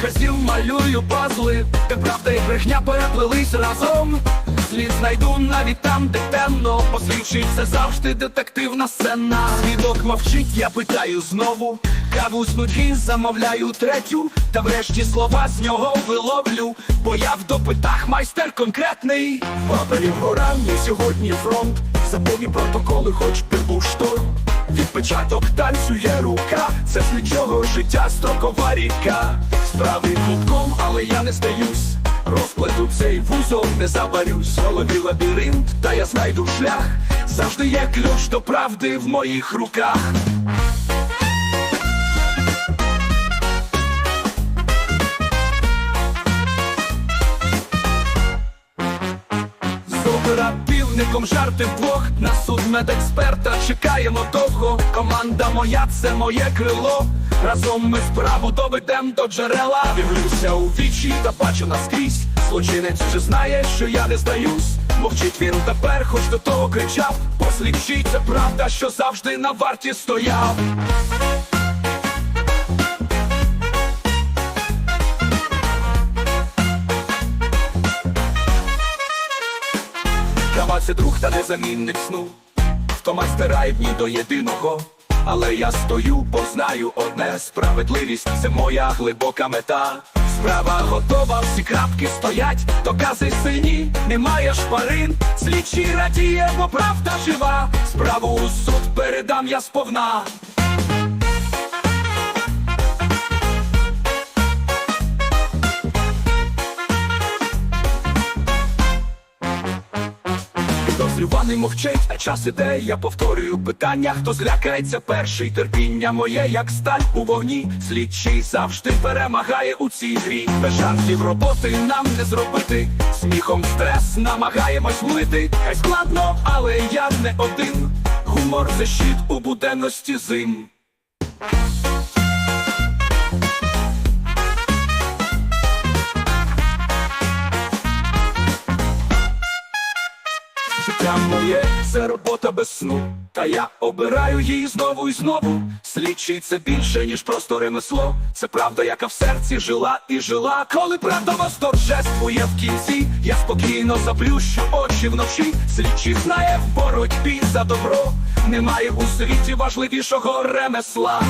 складаю пазли, де правда і брехня переплелись разом. Слід знайду навіть там, де темно, посвідчиться завжди детективна сцена. Свідок мовчить, я питаю знову. Каву з нудьги замовляю третю, та врешті слова з нього виловлю, бо я в допитах майстер конкретний. Паперів гора, мій сьогодні фронт, заповні протоколи, хоч би Відпечаток танцює рука, це з нічого життя строкова ріка. Справи клубком, але я не здаюсь. Розкладу цей вузол, не заварюсь. Голові лабіринт, та я знайду шлях. Завжди є ключ до правди в моїх руках. З оперативником жарти вдвох. На суд медексперта чекаємо довго. Команда моя, це моє крило. Разом ми справу доведем до джерела. Дивлюся у вічі та бачу наскрізь. Злочинець вже знає, що я не здаюсь. Мовчить він тепер, хоч до того кричав. Послідчий, це правда, що завжди на варті стояв Кава друг та незамінник сну, хто майстера дні до єдиного. Але я стою, бо знаю одне справедливість це моя глибока мета. Справа готова, всі крапки стоять, докази сині, немає шпарин. Слідчий радіє, бо правда жива. Справу у суд передам я сповна. Підозрюваний мовчить, а час іде, я повторюю питання, хто злякається перший терпіння моє, як сталь у вогні. Слідчий завжди перемагає у цій грі. Без жартів роботи нам не зробити. Сміхом стрес намагаємось влити. Хай складно, але я не один. Гумор це щит у буденності зим. Життя моє це робота без сну. Та я обираю її знову і знову. Слідчий це більше, ніж просто ремесло. Це правда, яка в серці жила і жила. Коли правда вас торжествує в кінці, я спокійно заплющу очі вночі. Слідчий знає в боротьбі за добро. Немає у світі важливішого ремесла.